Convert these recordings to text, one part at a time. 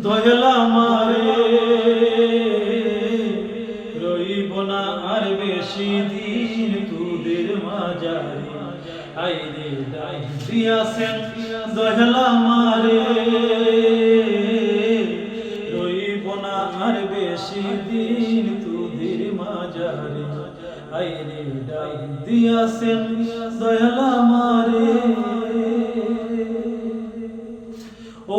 দয়ালা মারে রইব না আর বেশি দিন তোদের মাজারে আইরে ডাই দিয়াছেন দয়ালা মারে রইব না আর বেশি দিন তোদের মাজারে আইরে ডাই দিয়াছেন দয়ালা মারে ও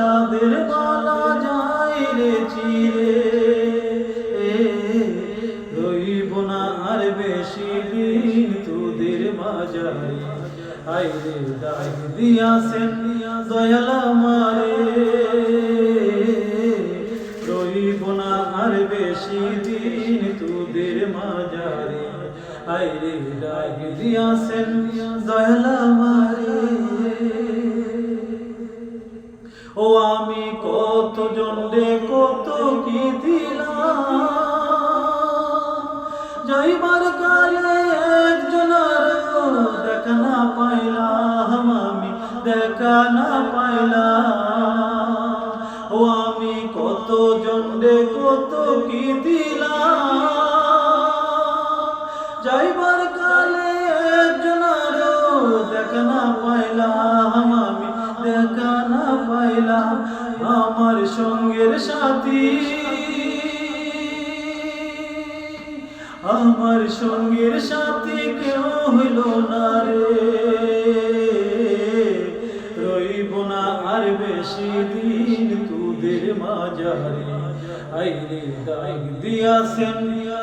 সাদের মালা যাই রে চিরে। রইব না আর বেশি দিন তোদের বাজারে আইরে ডাই দিয়াছেন দয়ালা মারে রইব না আর বেশি দিন তোদের মাজারে আইরে ডাক দিয়াছেন দয়ালা মারে জন্ডে কত কি দিলাম? যাইবার কালে একজনের দেখা না পাইলাম আমি, দেখা না পাইলাম। ও আমি কত জন্ডে কত কি দিলাম? যাইবার কালে একজনের দেখা না পাইলাম আমার সঙ্গের সাথী। আমার সঙ্গের সাথী কেউ হইল না রে। রইব না আর বেশি দিন তোদের মাজারে আইরে ডাক দিয়াছেন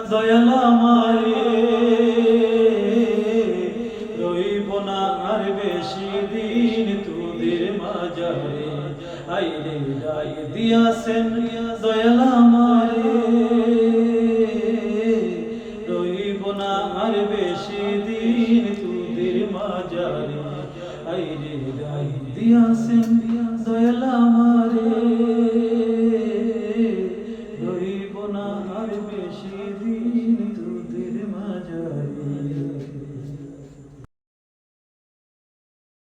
দয়ালা মারে মাজারে আইরে ডাক দিয়াছেন দয়ালা মারে রইব না আর বেশি দিন তুদের মাজারে আইরে ডাক দিয়াছেন দয়ালা